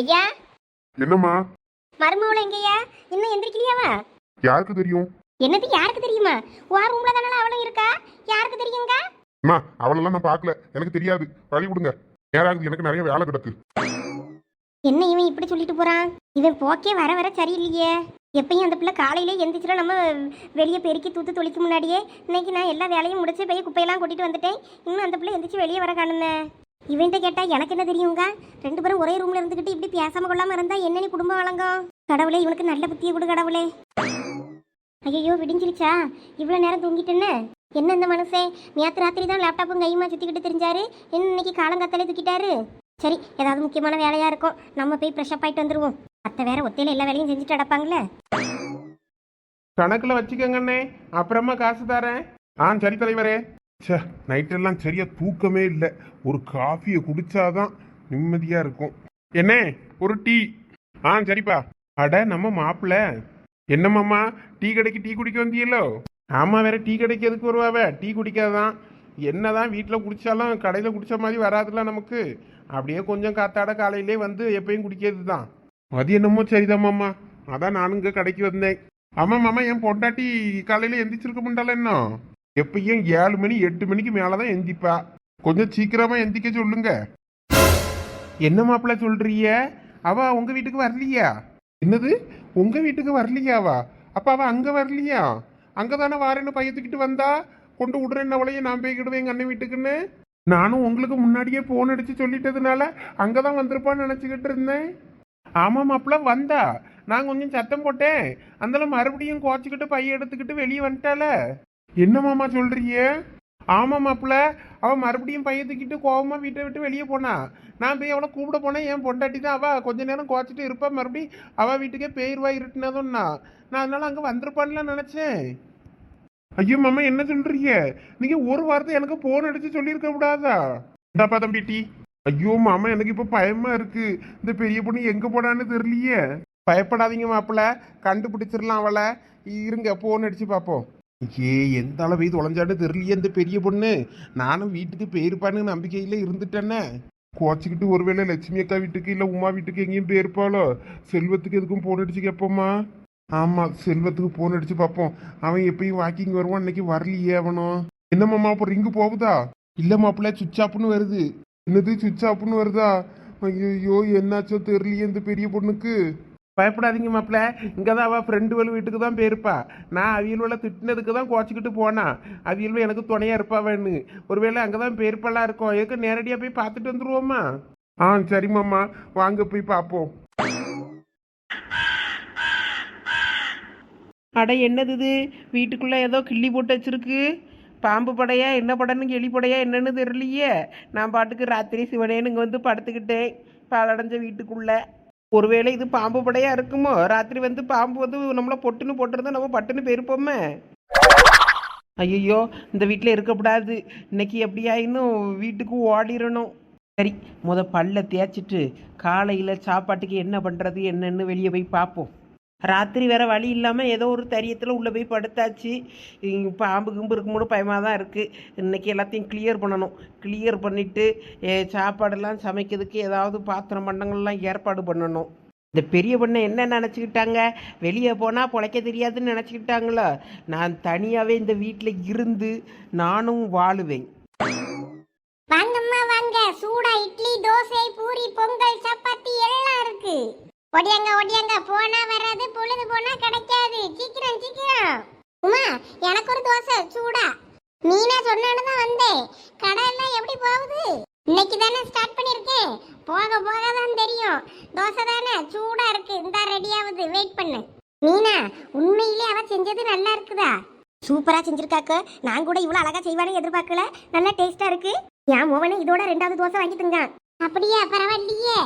ஐயா என்னம்மா? மருமவள எங்கய்யா? இன்னும் எந்திரிக்கலையாவா? யாருக்கு தெரியும்? என்னது யாருக்கு தெரியுமா? உன் ரூம்ல தானே அவளும் இருக்கா? யாருக்கு தெரியுங்க? அம்மா அவளெல்லாம் நான் பார்க்கல. எனக்கு தெரியாது. வழி விடுங்க. நேராகுது எனக்கு நிறைய வேலை கிடக்கு. என்ன இவன் இப்படி சொல்லிட்டு போறான்? இவன் போக்கே வர வர சரியில்லையே. எப்பயும் அந்த பிள்ளை காலையிலே எந்திரிச்சிடும் நம்ம வெளியே பெருக்கி தூத்து தொளிக்க முன்னாடியே இன்னைக்கு நான் எல்லா வேலையும் முடிச்சு போய் குப்பையெல்லாம் கூட்டிட்டு வந்துட்டேன். இன்னும் அந்த பிள்ளை எந்திரிச்சு வெளியே வர காணுமே. இவன்ட்டு கேட்டா எனக்கு என்ன தெரியுங்க? ரெண்டு பேரும் ஒரே ரூம்ல இருந்துகிட்டு இப்படி பேசாம கொள்ளாம இருந்தா என்னன்னு குடும்பம் வழங்கும் கடவுளே இவனுக்கு நல்ல புத்தியை கொடு கடவுளே. ஐயோ விடிஞ்சிருச்சா? இவ்வளோ நேரம் தூங்கிட்டேன்னு? என்ன இந்த மனுஷன் நேற்று ராத்திரி தான் லேப்டாப்பும் கையுமா சுற்றிக்கிட்டு தெரிஞ்சாரு? என்ன இன்னைக்கு காலங்காத்தாலே தூக்கிட்டாரு? சரி ஏதாவது முக்கியமான வேலையா இருக்கும் நம்ம போய் ஃப்ரெஷ் ஆயிட்டு வந்துருவோம். அத்தை வேற ஒத்தையில எல்லா வேலையும் செஞ்சுட்டு அடப்பாங்களே கணக்குல வச்சுக்கோங்கண்ணே. அப்புறமா காசு தரேன். ஆ சரி தலைவரே. சே நைட்டெல்லாம் சரியா தூக்கமே இல்லை. ஒரு காஃபியை குடிச்சாதான் நிம்மதியா இருக்கும். என்ன ஒரு டீ. ஆ சரிப்பா. அட நம்ம மாப்பிள்ள என்னம்மாம்மா டீ கடைக்கு டீ குடிக்க வந்தியல்லோ? ஆமா வேற டீ கடைக்கு எதுக்கு வருவாவ? டீ குடிக்காதான். என்னதான் வீட்டில் குடிச்சாலும் கடையில் குடிச்ச மாதிரி வராதுல்ல நமக்கு. அப்படியே கொஞ்சம் காத்தாட காலையிலே வந்து எப்பயும் குடிக்கிறது தான் அது என்னமோ சரிதாம்மாம்மா அதான் நானும் இங்கே கடைக்கு வந்தேன். ஆமாம் மாமா என் பொண்டாட்டி காலையில் எந்திரிச்சிருக்க முண்டால என்ன எப்பயும் ஏழு மணி எட்டு மணிக்கு மேலதான் எந்திப்பா. கொஞ்சம் சீக்கிரமா எந்திக்க சொல்லுங்க. என்ன மாப்பிள்ள சொல்றிய அவ உங்க வீட்டுக்கு வரலையா? என்னது? உங்க வீட்டுக்கு வரலையாவா? அப்ப அவ அங்க வரலையா? அங்கதானே வாரேன்னு பையத்துக்கிட்டு வந்தா? கொண்டு விடுறேன் அவளையே நான் போய்கிடுவேன் எங்க அண்ணன் வீட்டுக்குன்னு? நானும் உங்களுக்கு முன்னாடியே போன் அடிச்சு சொல்லிட்டதுனால அங்கதான் வந்திருப்பான்னு நினைச்சுக்கிட்டு இருந்தேன். ஆமா மாப்பிள்ள வந்தா. நான் கொஞ்சம் சத்தம் போட்டேன். அந்தால மறுபடியும் குறைச்சிக்கிட்டு பைய எடுத்துக்கிட்டு வெளியே வந்துட்டால என்ன மாமா சொல்றீங்க? ஆமா மாப்பிள்ள அவன் மறுபடியும் பையன் தூக்கிட்டு கோவமா வீட்டை விட்டு வெளியே போனா. நான் போய் அவளை கூப்பிட போனேன் என் பொண்டாட்டி தான். அவ கொஞ்ச நேரம் குறைச்சிட்டு இருப்பா. மறுபடியும் அவ வீட்டுக்கே பேருவா இருட்டுனதும்னா நான் அதனால அங்க வந்திருப்பான்லாம் நினைச்சேன். ஐயோ மாமா என்ன சொல்றீங்க? நீங்க ஒரு வாரத்தை எனக்கு போன் அடிச்சு சொல்லியிருக்க கூடாதா? இந்தாப்பா தம்பி டீ ஐயோ மாமா எனக்கு இப்ப பயமா இருக்கு. இந்த பெரிய பொண்ணு எங்க போனான்னு தெரியலையே. பயப்படாதீங்க மாப்பிள்ள. கண்டுபிடிச்சிடலாம் அவளை. இருங்க போன் அடிச்சு பார்ப்போம் ஏ எந்த அளவு தொலைஞ்சாட்டு தெரியலையே இந்த பெரிய பொண்ணு. நானும் வீட்டுக்கு போயிருப்பான்னு நம்பிக்கையில இருந்துட்டேனே. கோச்சிக்கிட்டு ஒருவேளை லட்சுமி அக்கா வீட்டுக்கு இல்லை உமா வீட்டுக்கு எங்கேயும் போயிருப்பாளோ? செல்வத்துக்கு எதுக்கும் போன் அடிச்சு கேட்போமா ஆமா செல்வத்துக்கு போன் அடிச்சு பார்ப்போம் அவன் எப்பயும் வாக்கிங் வருவான் இன்னைக்கு வரலையே அவனும் என்னம்மா அப்போ ரிங்கு போகுதா? இல்லை மாப்பிள்ள சுவிட்ச் ஆப்புன்னு வருது. என்னது சுவிட்ச் ஆப்புன்னு வருதா? ஐயோ என்னாச்சோ தெரியலையே இந்த பெரிய பொண்ணுக்கு. பயப்படாதீங்க மாப்பிள்ள. இங்கே தான் அவள் ஃப்ரெண்டு வலு வீட்டுக்கு தான் போயிருப்பா. நான் அவியல்வளை திட்டினதுக்கு தான் குறைச்சிக்கிட்டு போனான் அவியல்வ எனக்கு துணையாக இருப்பாவேன்னு ஒருவேளை அங்கே தான் போயிருப்பாலாம் இருக்கும். எதுக்கு நேரடியாக போய் பார்த்துட்டு வந்துருவோமா? ஆ சரிம்மாம்மா வாங்க போய் பார்ப்போம். அட என்னது இது? வீட்டுக்குள்ளே ஏதோ கிள்ளி போட்டு வச்சிருக்கு. பாம்பு படையா என்ன படன்னு கிளி படையா என்னன்னு தெரியலையே. நான் பாட்டுக்கு ராத்திரி சிவனேன்னு இங்கே வந்து படுத்துக்கிட்டேன். பாலடைஞ்ச வீட்டுக்குள்ளே. ஒருவேளை இது பாம்பு படையா இருக்குமோ? ராத்திரி வந்து பாம்பு வந்து நம்மளை பொட்டுன்னு போட்டுருந்தா நம்ம பட்டுன்னு போயிருப்போமே. ஐயோ இந்த வீட்டில் இருக்கக்கூடாது இன்னைக்கு எப்படியாயினும் வீட்டுக்கு ஓடிடணும் சரி முத பல்ல தேய்ச்சிட்டு காலையில் சாப்பாட்டுக்கு என்ன பண்ணுறது என்னன்னு வெளியே போய் பார்ப்போம் ராத்திரி வேற வழி இல்லாமல் ஏதோ ஒரு தரியத்தில் உள்ளே போய் படுத்தாச்சு. இங்கே பாம்பு கிம்பு இருக்கும்போது பயமாக தான் இருக்குது இன்றைக்கி எல்லாத்தையும் கிளியர் பண்ணணும். கிளியர் பண்ணிவிட்டு சாப்பாடெல்லாம் சமைக்கிறதுக்கு ஏதாவது பாத்திரம் பண்டங்கள்லாம் ஏற்பாடு பண்ணணும். இந்த பெரிய பொண்ணை என்ன நினச்சிக்கிட்டாங்க? வெளியே போனால் பிழைக்க தெரியாதுன்னு நினச்சிக்கிட்டாங்களோ? நான் தனியாகவே இந்த வீட்டில் இருந்து நானும் வாழுவேன். வாங்கம்மா வாங்க. சூடா இட்லி தோசை பூரி பொங்கல் சப்பாத்தி எல்லாம் இருக்குது ஒடியாங்க ஒடியாங்க போனா வராது பொழுது போனா கிடைக்காது. சீக்கிரம் சீக்கிரம். உமா எனக்கு ஒரு தோசை சூடா. நீனா சொன்னான்னு தான் வந்தேன். கடை எல்லாம் எப்படி போகுது? இன்னைக்கு தானே ஸ்டார்ட் பண்ணிருக்கேன் போக போக தான் தெரியும். தோசை தானே சூடா இருக்கு. இந்த ரெடி ஆகுது. வெயிட் பண்ணு. மீனா உண்மையிலே அவ செஞ்சது நல்லா இருக்குதா? சூப்பரா செஞ்சிருக்காக்க. நான் கூட இவ்வளவு அழகா செய்வானே எதிர்பார்க்கல. நல்லா டேஸ்டா இருக்கு. என் மோவனே இதோட ரெண்டாவது தோசை வாங்கி தங்க அப்படியா பரவாயில்லையே.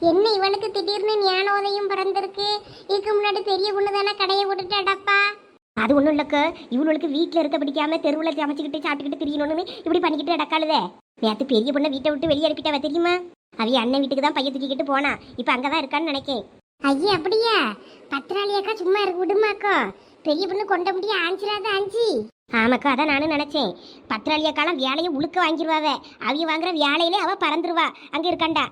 என்ன இவனுக்கு திடீர்னு ஞானோதயம் பிறந்திருக்கு? இதுக்கு முன்னாடி பெரிய பொண்ணு தானே கடையை விட்டுட்டாடப்பா அது ஒண்ணும் இல்லக்க. இவனுக்கு வீட்டுல இருக்க பிடிக்காம தெருவுல சமைச்சுக்கிட்டு சாப்பிட்டுக்கிட்டு திரியணும்னு இப்படி பண்ணிக்கிட்டு அடக்காளுதே நேத்து பெரிய பொண்ணை வீட்டை விட்டு வெளியே அனுப்பிட்டாவ தெரியுமா? அவிய அண்ணன் வீட்டுக்கு தான் பையன் தூக்கிக்கிட்டு போனா. இப்ப அங்கதான் இருக்கான்னு நினைக்கேன். ஐயா அப்படியா? பத்திராளியாக்கா சும்மா இருக்கு விடுமாக்கா. பெரிய பொண்ணு கொண்ட முடிய ஆஞ்சிராத ஆஞ்சி. ஆமாக்கா அதான் நானும் நினைச்சேன். பத்திராளியாக்காலாம் வேலையை உழுக்க வாங்கிடுவாவ அவிய வாங்குற வேலையிலே அவ பறந்துருவா. அங்க இருக்காண்டா.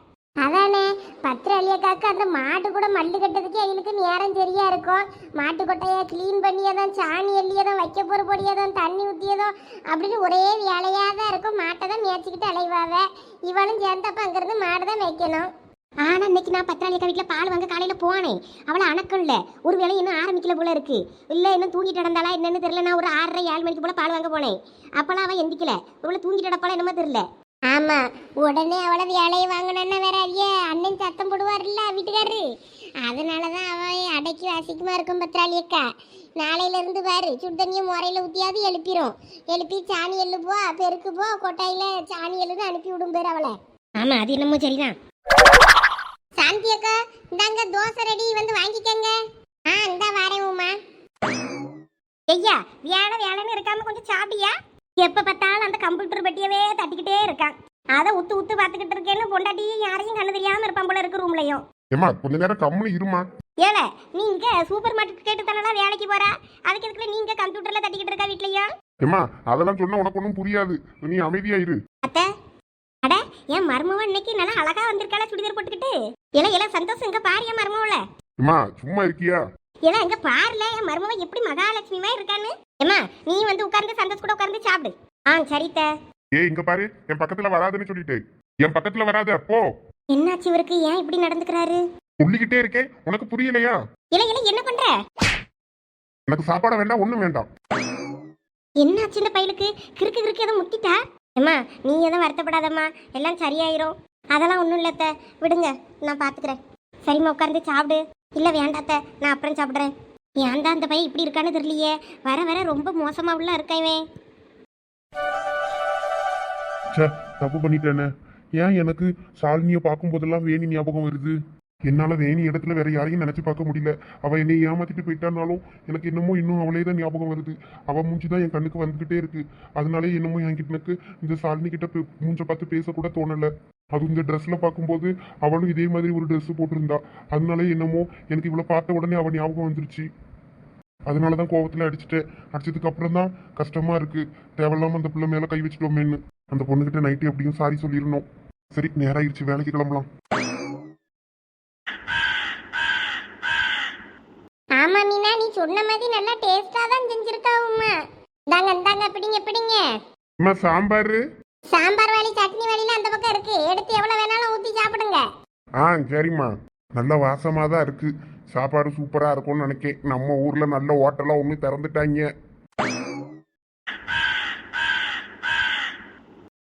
அதானே? பத்திரலியக்காக்கு அந்த மாட்டு கூட மல்லு கட்டுறதுக்கு அவங்களுக்கு நேரம் சரியா இருக்கும். மாட்டு கொட்டையை க்ளீன் பண்ணியதும் சாணி எல்லியதும் வைக்க போற பொடியதும் தண்ணி ஊற்றியதும் அப்படின்னு ஒரே வேலையாக தான் இருக்கும். மாட்டை தான் மேய்ச்சிக்கிட்டு அலைவாவ. இவளும் சேர்ந்தப்ப அங்கேருந்து மாடு தான் வைக்கணும் ஆனால் இன்னைக்கு நான் பத்திராளிக்கா வீட்டில் பால் வாங்க காலையில் போனேன். அவளை அணக்கம் இல்லை ஒரு வேலை இன்னும் ஆரம்பிக்கல போல இருக்கு. இல்லை இன்னும் தூங்கிட்டு நடந்தாளா என்னன்னு தெரியல. நான் ஒரு ஆறரை ஏழு மணிக்கு போல பால் வாங்க போனேன். அப்பெல்லாம் அவள் எந்திக்கல. இவ்வளோ தூங்கிட்டு நடப்பாளா என்னமோ தெரியல. ஆமா உடனே அவளை வேலையை வாங்கணும்னா வேற ஐயா அண்ணன் சத்தம் போடுவார்ல வீட்டுக்காரரு. அதனால தான் அவன் அடைக்கி வாசிக்குமா இருக்கும் பத்திராளியக்கா நாளையில இருந்து பாரு சுடு தண்ணியை முறையில ஊத்தியாவது எழுப்பிரும். எழுப்பி சாணி எள்ளு போ பெருக்கு போ கொட்டாயில சாணி எள்ளுன்னு அனுப்பி விடும் பேர் அவளை. ஆமா அது என்னமோ சரிதான். சாந்தி அக்கா இந்தாங்க தோசை ரெடி வந்து வாங்கிக்கங்க. ஆ இந்தா வரேன் உமா. ஐயா வேலை வேலைன்னு இருக்காம கொஞ்சம் சாப்பிட்டியா? எப்ப பார்த்தாலும் அந்த கம்ப்யூட்டர் பெட்டியவே தட்டிக்கிட்டே இருக்கான். அதை உத்து உத்து பார்த்துக்கிட்டு இருக்கேன்னு பொண்டாட்டியும் யாரையும் கண்ணு தெரியாம இருப்பான் போல இருக்கு ரூம்லயும். ஏமா கொஞ்ச நேரம் கம்முனு இருமா ஏல நீங்க சூப்பர் மார்க்கெட் கேட்டு தானடா வேலைக்கு போறா? அதுக்கு எதுக்குல நீங்க கம்ப்யூட்டர்ல தட்டிக்கிட்டு இருக்கா வீட்லயும்? ஏமா அதெல்லாம் சொன்னா உனக்கு ஒன்றும் புரியாது. நீ அமைதியா இரு. அத்தை அட என் மருமவன் இன்னைக்கு நல்லா அழகா வந்திருக்காளா சுடிதார் போட்டுக்கிட்டு? இல இல சந்தோஷம் இங்க பாரு என் மருமவள. ஏமா சும்மா இருக்கியா? ஏன்னா இங்க பாருல என் மருமவன் எப்படி மகாலட்சுமி மாதிரி இருக்கான்னு? ஏமா நீ வந்து உட்கார்ந்து சந்தோஷ் கூட உட்கார்ந்து சாப்பிடு. ஆ சரித்த. ஏய் இங்க பாரு என் பக்கத்துல வராதுன்னு சொல்லிட்டு. என் பக்கத்துல வராத அப்போ என்னாச்சு இவருக்கு? ஏன் இப்படி நடந்துக்கிறாரு? சொல்லிக்கிட்டே இருக்கேன் உனக்கு புரியலையா? இல இல என்ன பண்ற? எனக்கு சாப்பாடு வேண்டாம் ஒண்ணும் வேண்டாம். என்னாச்சு இந்த பையலுக்கு? கிறுக்கு கிறுக்கு எதுவும் முட்டிட்டா? அம்மா நீ எதுவும் வருத்தப்படாதம்மா எல்லாம் சரியாயிரும். அதெல்லாம் ஒன்றும் இல்லத்த விடுங்க நான் பார்த்துக்கிறேன் சரிம்மா உட்கார்ந்து சாப்பிடு. இல்லை வேண்டாத்த நான் அப்புறம் சாப்பிட்றேன். ஏன்டா அந்த பையன் இப்படி இருக்கான்னு தெரியலையே. வர வர ரொம்ப மோசமா உள்ள இருக்கா இவன். ச்சே தப்பு பண்ணிட்டேனே. ஏன் எனக்கு சாலினியை பார்க்கும் போதெல்லாம் வேணி ஞாபகம் வருது? என்னால் வேணி இடத்துல வேற யாரையும் நினச்சி பார்க்க முடியல. அவள் என்னை ஏமாத்திட்டு போயிட்டானாலும் எனக்கு என்னமோ இன்னும் அவளே தான் ஞாபகம் வருது. அவள் மூஞ்சி தான் என் கண்ணுக்கு வந்துக்கிட்டே இருக்கு. அதனாலே என்னமோ என் எனக்கு இந்த சாலினி கிட்ட பே- மூஞ்ச பார்த்து பேசக்கூட தோணலை. அது இந்த ட்ரெஸ்ஸில் பார்க்கும்போது அவளும் இதே மாதிரி ஒரு ட்ரெஸ் போட்டிருந்தா. அதனாலே என்னமோ எனக்கு இவ்வளோ பார்த்த உடனே அவள் ஞாபகம் வந்துருச்சு. அதனால தான் கோவத்தில் அடிச்சுட்டேன் அடிச்சதுக்கு அப்புறம் தான் கஷ்டமா இருக்கு. தேவையில்லாம அந்த பிள்ளை மேல கை வச்சுட்டோமேன்னு. அந்த பொண்ணுகிட்ட நைட்டு எப்படியும் சாரி சொல்லிடணும். சரி நேராயிருச்சு வேலைக்கு கிளம்பலாம். ஆமா மீனா நீ சொன்ன மாதிரி நல்லா டேஸ்டா தான் செஞ்சிருக்கா உமா. இந்தாங்க இந்தாங்க பிடிங்க பிடிங்க. அம்மா சாம்பார்? சாம்பார் வாளி சட்னி வாளில அந்த பக்கம் இருக்கு. எடுத்து எவ்வளவு வேணாலும் ஊத்தி சாப்பிடுங்க. ஆ சரிம்மா. நல்ல வாசமாக தான் இருக்கு. சாப்பாடு சூப்பராக இருக்கும்னு நினைக்கேன். நம்ம ஊரில் நல்ல ஹோட்டலாக ஒன்று திறந்துட்டாங்க.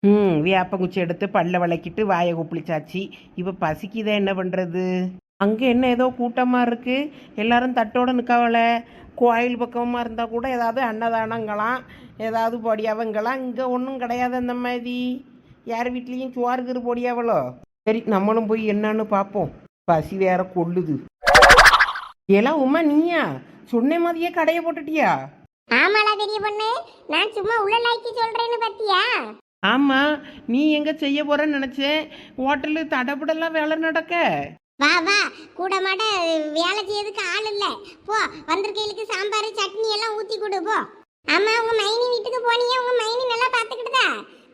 ம் வேப்பங்குச்சி எடுத்து பல்ல விளக்கிட்டு வாயை குப்பிளிச்சாச்சு. இப்போ பசிக்குதா என்ன பண்ணுறது அங்கே என்ன ஏதோ கூட்டமாக இருக்குது எல்லாரும் தட்டோட நிற்கவல கோயில் பக்கமாக இருந்தால் கூட ஏதாவது அன்னதானங்களாம் ஏதாவது பொடியாவங்களாம். இங்கே ஒன்றும் கிடையாது அந்த மாதிரி. யார் வீட்லேயும் சோறுகிறு பொடியாவளோ? சரி நம்மளும் போய் என்னன்னு பார்ப்போம் பசி வேற கொள்ளுது. எல்லாம் உமா நீயா? சொன்ன மாதிரியே கடையை போட்டுட்டியா? ஆமாடா பெரிய பொண்ணு. நான் சும்மா உள்ள லாய்க்கு சொல்றேன்னு பத்தியா ஆமாம் நீ எங்கே செய்ய போகிறேன்னு நினச்சேன். ஹோட்டலு தடபுடலாம் வேலை நடக்க. வா வா. கூட மாட வேலை செய்யறதுக்கு ஆள் இல்ல. போ வந்திருக்கைகளுக்கு சாம்பார் சட்னி எல்லாம் ஊத்தி கொடு போ. ஆமா உங்க மைனி வீட்டுக்கு போனீங்க உங்க மைனி நல்லா பாத்துக்கிட்டுதா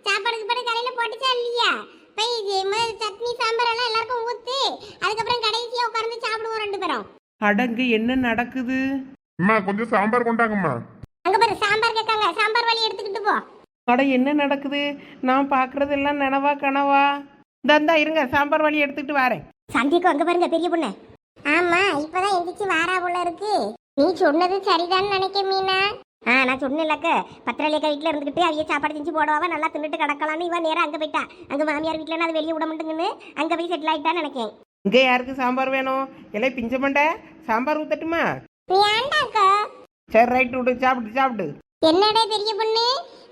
சாப்பாடுக்கு பாடு கடையில போட்டுச்சா இல்லையா? போய் முதல்ல சட்னி சாம்பார் எல்லாம் எல்லாருக்கும் ஊத்து அதுக்கப்புறம் கடைசியா உட்கார்ந்து சாப்பிடுவோம் ரெண்டு பேரும். அடங்கு என்ன நடக்குது? அம்மா கொஞ்சம் சாம்பார் கொண்டாங்கம்மா. அங்க பாரு சாம்பார் கேட்காங்க. சாம்பார் வழி எடுத்துக்கிட்டு போ. அட என்ன நடக்குது? நான் பார்க்குறதெல்லாம் நினவா கனவா? இந்தா இருங்க. சாம்பார் வழி எடுத்துக்கிட்டு வரேன். சந்திக்கும் அங்க பாருங்க பெரிய பொண்ணு. ஆமா இப்பதான் எந்திரிச்சு வாரா போல இருக்கு. நீ சொன்னது சரிதான் நினைக்க மீனா. ஆ நான் சொன்னேன்லக்க பத்திரலேக்கா வீட்டில் இருந்துக்கிட்டு அவைய சாப்பாடு செஞ்சு போடுவாவ? நல்லா தின்னுட்டு கிடக்கலான்னு இவன் நேரம் அங்கே போயிட்டா. அங்கே மாமியார் வீட்டில் அது வெளியே விட மாட்டேங்குன்னு அங்கே போய் செட்டில் ஆயிட்டான்னு நினைக்கேன். இங்கே யாருக்கு சாம்பார் வேணும்? இல்லை பிஞ்ச மண்டை? சாம்பார் ஊத்தட்டுமா? சரி ரைட்டு விடு சாப்பிடு சாப்பிடு. என்னடா பெரிய பொண்ணு?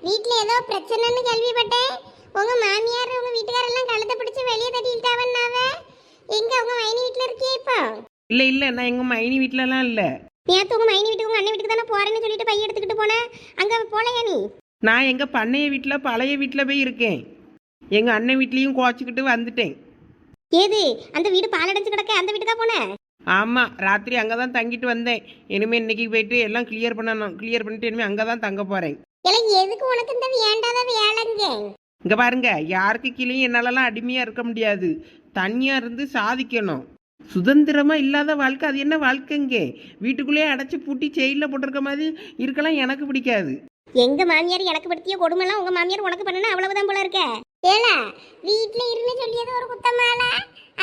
வீட்டில் ஏதோ பிரச்சனைன்னு கேள்விப்பட்டேன். உங்க மாமியார் உங்க வீட்டுக்காரெல்லாம் கழுத்தை பிடிச்சு வெளியே தட்டிட்டாவன்னாவ எங்க உங்க மைனி வீட்டில் இருக்கியே இப்போ? இல்லை இல்லை நான் எங்கள் மைனி வீட்டிலலாம் இல்லை. நேற்று உங்க மைனி வீட்டுக்கு உங்க அண்ணன் வீட்டுக்கு தானே போறேன்னு சொல்லிட்டு பைய எடுத்துக்கிட்டு போனேன் அங்கே போலையா நீ? நான் எங்கள் பண்ணைய வீட்டில் பழைய வீட்டில் போய் இருக்கேன். எங்கள் அண்ணன் வீட்லேயும் குவாச்சிக்கிட்டு வந்துட்டேன். ஏது? அந்த வீடு பாலடைஞ்சு கிடக்க அந்த வீட்டுக்கா போன? ஆமாம் ராத்திரி அங்கே தான் தங்கிட்டு வந்தேன். இனிமேல் இன்னைக்கு போயிட்டு எல்லாம் கிளியர் பண்ணணும். கிளியர் பண்ணிட்டு இனிமேல் அங்கே தான் தங்க போகிறேன் இல்லை எதுக்கு உனக்கு இந்த வேண்டாத வேலைங்க? இங்கே பாருங்க யாருக்கு கீழேயும் என்னாலலாம் அடிமையாக இருக்க முடியாது. தனியாக இருந்து சாதிக்கணும். சுதந்திரமா இல்லாத வாழ்க்கை அது என்ன வாழ்க்கைங்க? வீட்டுக்குள்ளேயே அடைச்சி பூட்டி செயலில் போட்டிருக்க மாதிரி இருக்கலாம் எனக்கு பிடிக்காது. எங்க மாமியார் எனக்கு படுத்திய கொடுமெல்லாம் உங்க மாமியார் உனக்கு பண்ணனா அவ்வளவுதான் போல இருக்க. ஏல வீட்ல இருந்து சொல்லியது ஒரு குத்தமால?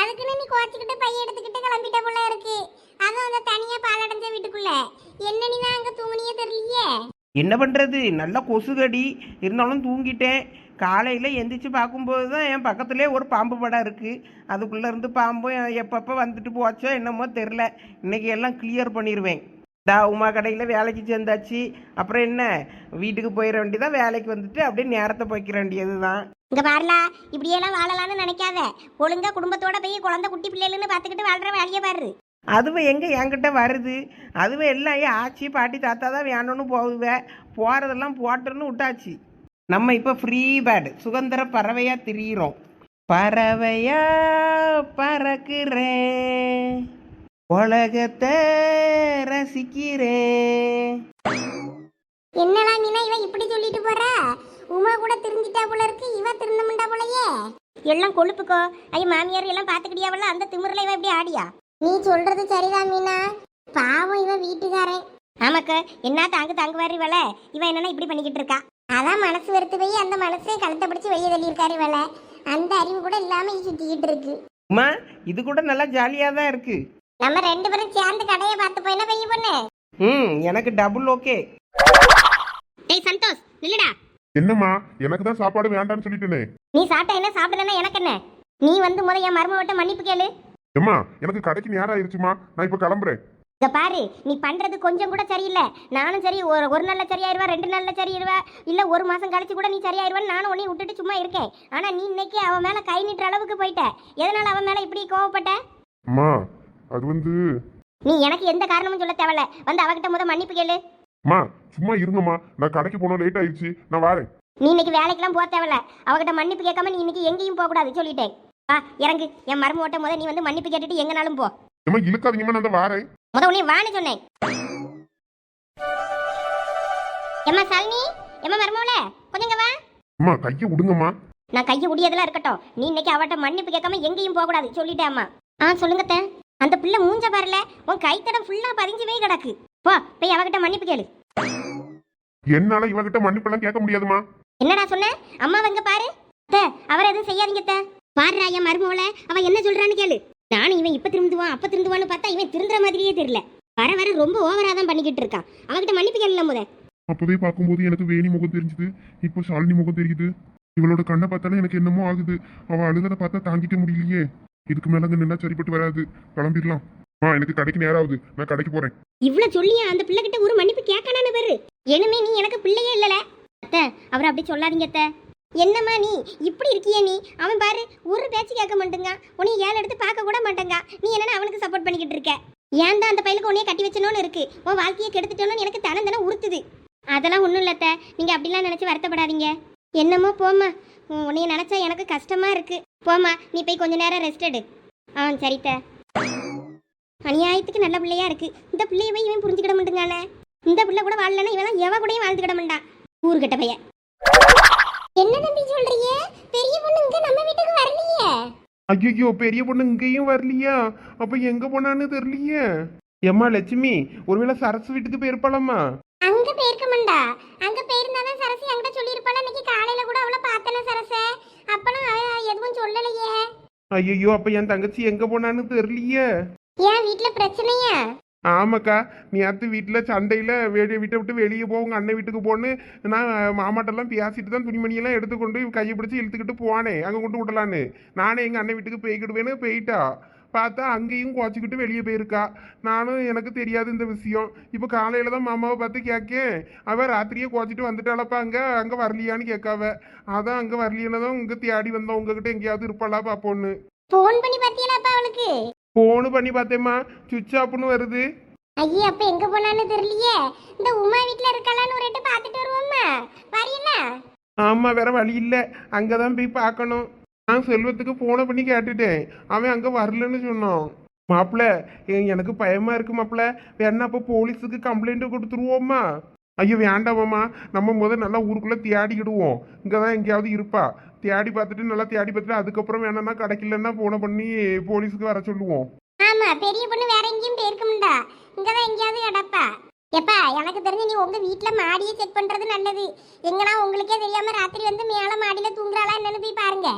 அதுக்குன்னு நீ கோச்சிக்கிட்டு பைய எடுத்துக்கிட்டு கிளம்பிட்ட போல இருக்கு. அதுவும் அந்த தனியா பாலடைஞ்ச வீட்டுக்குள்ள. என்ன நீ தான் அங்க தூங்குனியே தெரியலையே? என்ன பண்ணுறது நல்லா கொசுகடி. இருந்தாலும் தூங்கிட்டேன். காலையில் எந்திரிச்சு பார்க்கும்போது தான் என் பக்கத்துலேயே ஒரு பாம்பு படம் இருக்குது அதுக்குள்ளே இருந்து பாம்பும் எப்பப்போ வந்துட்டு போச்சோ என்னமோ தெரில இன்னைக்கு எல்லாம் கிளியர் பண்ணிடுவேன் டா உமா கடையில் வேலைக்கு சேர்ந்தாச்சு. அப்புறம் என்ன? வீட்டுக்கு போயிட வேண்டியதான் வேலைக்கு வந்துட்டு அப்படியே நேரத்தை போய்க்கிற வேண்டியது தான் இங்க பாருலா இப்படியெல்லாம் வாழலாம்னு நினைக்காத. ஒழுங்கா குடும்பத்தோட போய் குழந்தை குட்டி பிள்ளைகள்னு பாத்துக்கிட்டு வாழ்ற வேலையை பாரு. அதுவே எங்கே என்கிட்ட வருது? அதுவே எல்லாம் ஏன் ஆச்சி பாட்டி தாத்தா தான் வேணும்னு போகுவே போகிறதெல்லாம் போட்டுன்னு விட்டாச்சு. நம்ம இப்போ ஃப்ரீ பேர்டு சுதந்திர பறவையாக திரியிறோம். பறவையா பறக்கிறேன். உலகத்தை ரசிக்கிறேன். என்னடா மீனா இவ இப்படி சொல்லிட்டு போறா? உமா கூட திருந்திட்டா போல இருக்கு இவ திருந்தமுண்டா போலயே. எல்லாம் கொழுப்புக்கோ. ஐய மாமியார் எல்லாம் பாத்துக்கிட்டியாவல அந்த திமிர்ல இவ இப்படி ஆடியா? நீ சொல்றது சரிதான் மீனா. பாவம் இவ வீட்டுக்காரன். ஆமாக்க என்ன தாங்கு தாங்குவாரு இவள? இவ என்னன்னா இப்படி பண்ணிக்கிட்டு இருக்கா? அதான் மனசு வெறுத்து போய் அந்த மனசை கழுத்தை பிடிச்சு வெளியே தள்ளியிருக்காரு இவள. அந்த அறிவு கூட இல்லாம சுத்திக்கிட்டு இருக்கு. இது கூட நல்லா ஜாலியாக தான் இருக்கு. நம்ம ரெண்டு பேரும் சேர்ந்து கடையை பார்த்து போய் என்ன பெய்ய பொண்ணு. ம் எனக்கு டபுள் ஓகே டேய் சந்தோஷ் நில்லுடா. என்னம்மா எனக்கு தான் சாப்பாடு வேண்டாம்னு சொல்லிட்டேனே. நீ சாப்பிட்ட என்ன சாப்பிடலன்னா எனக்கு என்ன? நீ வந்து முத என் மருமகிட்ட மன்னிப்பு கேளு. ஏம்மா எனக்கு கடைக்கு நேரம் ஆயிருச்சுமா நான் இப்ப கிளம்புறேன். இங்க பாரு நீ பண்றது கொஞ்சம் கூட சரியில்லை. நானும் சரி ஒரு ஒரு நாள்ல சரியாயிருவா ரெண்டு நாள்ல சரியாயிருவா இல்ல ஒரு மாசம் கழிச்சு கூட நீ சரியாயிருவான்னு நானும் உன்னை விட்டுட்டு சும்மா இருக்கேன். ஆனா நீ இன்னைக்கு அவன் மேல கை நீட்டுற அளவுக்கு போயிட்ட. எதனால அவன் மேல இப்படி கோவப்பட்ட? அம்மா அது வந்து நீ எனக்கு எந்த காரணமும் சொல்ல தேவையில்ல. வந்து அவகிட்ட முத மன்னிப்பு கேளு. அம்மா சும்மா இருங்கம்மா. நான் கடைக்கு போனோம் லேட் ஆயிடுச்சு. நான் வரேன். நீ இன்னைக்கு வேலைக்கெல்லாம் போக தேவையில்ல. அவகிட்ட மன்னிப்பு கேட்காம நீ இன்னைக்கு எங்கேயும் போக கூடாது சொல்லிட்டேன். வா இறங்கு. என் மருமகிட்ட முத நீ வந்து மன்னிப்பு கேட்டுட்டு எங்கனாலும் போ. ஏம்மா இழுக்காதீங்கம்மா நான் வரேன். முத உன்னை வான்னு சொன்னேன். எம்மா சாலினி எம்மா மருமவள கொஞ்சம் இங்க வா. அம்மா கையை விடுங்கம்மா நான் கையை உடையதெல்லாம் இருக்கட்டும். நீ இன்னைக்கு அவட்ட மன்னிப்பு கேட்காம எங்கேயும் போக கூடாது சொல்லிட்டேன் அம்மா. ஆ சொல்லுங்க. அந்த பிள்ளை மூஞ்ச பாருல உன் கைத்தடம் ஃபுல்லா பதிஞ்சவே கிடக்கு. போ போய் அவகிட்ட மன்னிப்பு கேளு. என்னால இவகிட்ட மன்னிப்பெல்லாம் கேட்க முடியாதுமா? என்னடா சொன்ன? அம்மா எங்க பாரு. அத்தை அவர் எதுவும் செய்யாதீங்க அத்தை. பாருடா என் மருமவள அவன் என்ன சொல்றான்னு கேளு. நானும் இவன் இப்ப திருந்துவான் அப்ப திருந்துவான்னு பார்த்தா இவன் திருந்துற மாதிரியே தெரியல. வர வர ரொம்ப ஓவரா தான் பண்ணிக்கிட்டு இருக்கான். அவகிட்ட மன்னிப்பு கேளு முத. அப்போதே பார்க்கும்போது எனக்கு வேணி முகம் தெரிஞ்சுது. இப்போ ஷாலினி முகம் தெரியுது. இவளோட கண்ணை பார்த்தாலும் எனக்கு என்னமோ ஆகுது. அவ அழுததை பார்த்தா தாங்கிக்க முடியலையே. இதுக்கு மேல அங்க நின்னா சரிப்பட்டு வராது. கிளம்பிடலாம். ஆ எனக்கு கடைக்கு நேரம் ஆகுது நான் கடைக்கு போறேன். இவ்வளவு சொல்லியா அந்த பிள்ளை கிட்ட ஒரு மன்னிப்பு கேட்கணும்னு பாரு. இனிமே நீ எனக்கு பிள்ளையே இல்லல. அத்தை அவர் அப்படி சொல்லாதீங்க அத்தை. என்னம்மா நீ? இப்படி இருக்கிய நீ? அவன் பாரு ஒரு பேச்சு கேட்க மாட்டேங்க. உன்னை ஏழு எடுத்து பார்க்க கூட மாட்டேங்க. நீ என்னன்னு அவனுக்கு சப்போர்ட் பண்ணிக்கிட்டு இருக்க. ஏன் தான் அந்த பையலுக்கு உன்னைய கட்டி வச்சனோன்னு இருக்கு. உன் வாழ்க்கையை கெடுத்துட்டோன்னு எனக்கு தனம் தானே உறுத்துது. அதெல்லாம் ஒன்றும் இல்லத்த அத்தை. அப்படிலாம் நினச்சி வருத்தப்படாதீங்க. என்னமோ போம்மா. உன்னைய நினச்சா எனக்கு கஷ்டமாக இருக்குது போம்மா நீ போய் கொஞ்ச நேரம் ரெஸ்ட் எடு. ஆ சரித்த. அநியாயத்துக்கு நல்ல பிள்ளையா இருக்கு. இந்த பிள்ளைய போய் இவன் புரிஞ்சுக்கிட மாட்டேங்கானே இந்த பிள்ளை கூட வாழலன்னா இவன் எவ கூடயும் வாழ்ந்துக்கிட மாட்டான் ஊருக்கிட்ட பையன். என்ன தம்பி சொல்றீங்க? பெரிய பொண்ணு இங்க நம்ம வீட்டுக்கு வரலையே. ஐயோ பெரிய பொண்ணு இங்கேயும் வரலையா? அப்ப எங்க போனான்னு தெரியலையே. ஏம்மா லட்சுமி ஒருவேளை சரசு வீட்டுக்கு போயிருப்பாளம்மா? அங்க போயிருக்க மாட்டா. அங்க போயிருந்தாதான் சரசி என்கிட்ட சொல்லியிருப்பாள்? இன்னைக்கு காலையில கூட அவளை பார்த்தன சரச? அவ எதுவும் சொல்லலையே. ஐயோ அப்ப என் தங்கச்சி எங்க போனான்னு தெரியலையே. ஏன் வீட்டுல பிரச்சனையா? ஆமாக்கா நேற்று வீட்டில் சண்டையில் வெளியே வீட்டை விட்டு வெளியே போ உங்கள் அண்ணன் வீட்டுக்கு போன்னு நான் மாமாட்டெல்லாம் பேசிட்டு தான் துணிமணியெல்லாம் எடுத்துக்கொண்டு கையை பிடிச்சி இழுத்துக்கிட்டு போனேன் அங்கே கொண்டு விடலான்னு. நானே எங்கள் அண்ணன் வீட்டுக்கு போய்க்கிடுவேன்னு போயிட்டா. பார்த்தா அங்கேயும் குறைச்சிக்கிட்டு வெளியே போயிருக்கா. நானும் எனக்கு தெரியாது இந்த விஷயம். இப்போ காலையில் தான் மாமாவை பார்த்து கேட்கேன் அவள் ராத்திரியே குறைச்சிட்டு வந்துட்டாளப்பா. அங்கே அங்கே வரலையான்னு கேட்காவ அதான் அங்கே வரலையான்னு தான் உங்க தேடி வந்தோம் உங்ககிட்ட எங்கேயாவது இருப்பாளா பாப்போன்னு. போன் பண்ணி பாத்தீங்களாப்பா அவளுக்கு? ஃபோனு பண்ணி பார்த்தேம்மா. சுவிட்ச் ஆஃப்னு வருது. ஐயே அப்ப எங்க போனான்னு தெரியலையே. இந்த உமா வீட்ல இருக்கலான்னு ஒரு எட்டு பாத்துட்டு வருவோம்மா. வரீங்களா ஆமாம் வேற வழி இல்லை. அங்கே தான் போய் பார்க்கணும். நான் செல்வத்துக்கு ஃபோனை பண்ணி கேட்டுட்டேன். அவன் அங்கே வரலன்னு சொன்னான். மாப்பிள்ள எனக்கு பயமா இருக்கு மாப்பிள்ள வேணா அப்போ போலீஸுக்கு கம்ப்ளைண்ட் கொடுத்துருவோமா ஐயோ வேண்டாமாம்மா. நம்ம முதல் நல்லா ஊருக்குள்ளே தேடிக்கிடுவோம். இங்கே தான் எங்கேயாவது இருப்பா. தேடி பார்த்துட்டு நல்லா தேடி பார்த்துட்டு அதுக்கப்புறம் வேணும்னா கிடைக்கலன்னா ஃபோனை பண்ணி போலீஸுக்கு வர சொல்லுவோம். ஆமா பெரிய பொண்ணு வேற எங்கேயும் போயிருக்கும்டா. இங்கதான் எங்கேயாவது கிடப்பா. எப்பா எனக்கு தெரிஞ்சு நீ உங்க வீட்ல மாடியை செக் பண்றது நல்லது. எங்கன்னா உங்களுக்கே தெரியாம ராத்திரி வந்து மேல மாடியில தூங்குறாளா என்னன்னு போய் பாருங்க.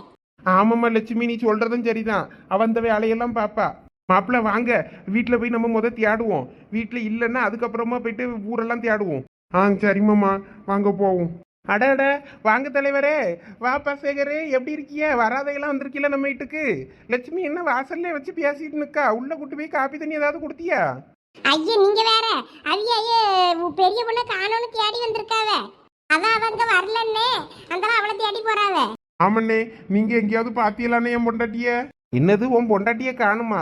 ஆமாம்மா லட்சுமி நீ சொல்றதும் சரிதான். அவன் அந்த வேலையெல்லாம் பாப்பா. மாப்பிள்ள வாங்க. வீட்டில் போய் நம்ம முத தேடுவோம். வீட்டில் இல்லைன்னா அதுக்கப்புறமா போயிட்டு ஊரெல்லாம் தேடுவோம். ஆ சரிம்மாம்மா. வாங்க போவோம். அட அட. வாங்க தலைவரே. வாப்பா சேகரே எப்படி இருக்கிய? வராதையெல்லாம் வந்திருக்கீல நம்ம வீட்டுக்கு. லட்சுமி என்ன வாசல்ல வச்சு பேசிட்டு நிக்கா? உள்ள கூட்டு போய் காப்பி தண்ணி ஏதாவது கொடுத்தியா? ஐயா நீங்க வேற. அவிய ஐய பெரிய பொண்ணு காணோன்னு தேடி வந்திருக்காவ. அதான் அவங்க வரலன்னே. அந்த அவளை தேடி போறாவ. ஆமண்ணே நீங்கள் எங்கேயாவது பார்த்தீங்களாண்ணே என் பொண்டாட்டிய? என்னது உன் பொண்டாட்டிய காணுமா?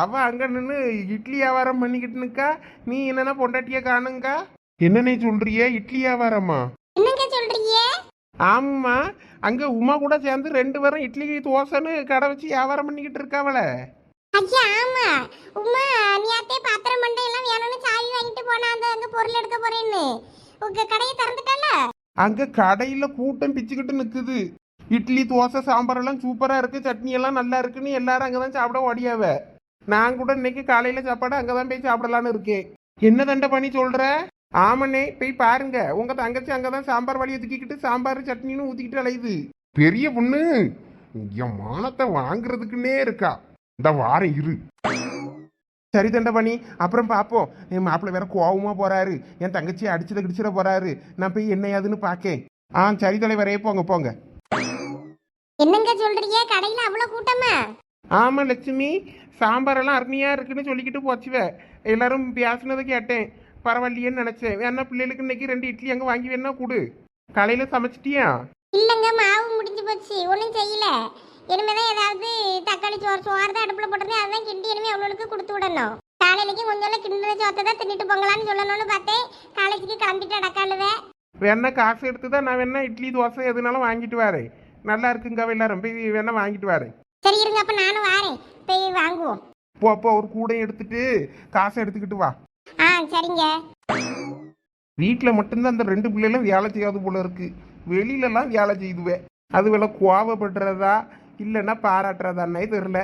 அவ அங்க நின்று இட்லி வியாபாரம் பண்ணிக்கிட்டு நிக்கா? நீ என்னன்னா பொண்டாட்டிய காணுங்கா? என்னண்ணே சொல்றிய இட்லி வியாபாரமா? என்னங்க சொல்றீங்க? ஆமாம்மா அங்க உமா கூட சேர்ந்து ரெண்டு பேரும் இட்லி தோசைன்னு கடை வச்சு வியாபாரம் பண்ணிக்கிட்டு இருக்காவல ஐயா ஆமா. உமா நீயாத்தே பாத்திரம் மண்டை எல்லாம் வேணும்னு சாவி வாங்கிட்டு போனா அந்த அங்க பொருள் எடுக்க போறேன்னு. உங்க கடையை திறந்துட்டல அங்க கடையில கூட்டம் பிச்சுக்கிட்டு நிக்குது. இட்லி தோசை சாம்பார் எல்லாம் இருக்குது சட்னியெல்லாம் சட்னி எல்லாம் நல்லா இருக்குன்னு எல்லாரும் அங்கதான் சாப்பிட ஓடியாவ. நான் கூட இன்னைக்கு காலையில் சாப்பாடு அங்கதான் போய் சாப்பிடலான்னு இருக்கேன். என்ன தண்டை பண்ணி சொல்கிற ஆமண்ணே போய் பாருங்க. உங்கள் தங்கச்சி அங்கே தான் சாம்பார் வழியை தூக்கிக்கிட்டு சாம்பார் சட்னின்னு ஊற்றிக்கிட்டு அலையுது. பெரிய பொண்ணு என் மானத்தை வாங்குறதுக்குன்னே இருக்கா. இந்த வாரம் இரு. சரி தண்டை பண்ணி அப்புறம் பார்ப்போம் என் மாப்பிள்ளை வேற கோவமாக போகிறாரு என் தங்கச்சியை அடிச்சிட கிடிச்சிட போகிறாரு நான் போய் என்ன ஏதுன்னு பார்க்கேன் ஆ சரி தலைவரே போங்க போங்க. என்னங்க சொல்றீங்க? கடையில அவ்வளவு கூட்டமா? ஆமா லட்சுமி. சாம்பாரெல்லாம் அருமையா இருக்குன்னு சொல்லிக்கிட்டு போச்சுவ. எல்லாரும் பேசுனதை கேட்டேன். பரவாயில்லையேன்னு நினைச்சேன். வேணா பிள்ளைகளுக்கு இன்னைக்கு ரெண்டு இட்லி அங்க வாங்கி வேணா கொடு. காலையில சமைச்சிட்டியா? இல்லங்க மாவு முடிஞ்சு போச்சு. ஒன்றும் செய்யல. இனிமேதான் ஏதாவது தக்காளி சோறு சோறு தான் அடுப்புல போட்டிருந்தேன். அதான் கிண்டி இனிமே அவளுக்கு கொடுத்து விடணும். காலையிலக்கு கொஞ்சம் கிண்டுற சோத்தை தான் தின்னுட்டு போங்களான்னு சொல்லணும்னு பார்த்தேன். காலேஜுக்கு கிளம்பிட்டு அடக்காளுவே. வேணா காசு எடுத்து தான் நான் வேணா இட்லி தோசை எதுனாலும் வாங்கிட்டு வரேன். நல்லா இருக்குங்க எல்லாரும் போய் வேணா வாங்கிட்டு வரேன். சரி இருங்க அப்ப நானும் வாரேன். போய் வாங்குவோம். போ போ ஒரு கூடையும் எடுத்துட்டு காசை எடுத்துக்கிட்டு வா. ஆ சரிங்க. வீட்டில் மட்டும்தான் அந்த ரெண்டு பிள்ளைகளும் வேலை செய்யாது போல இருக்கு. வெளியிலலாம் வேலை செய்துவே. அது வேலை கோவப்படுறதா இல்லைன்னா பாராட்டுறதான்னே தெரில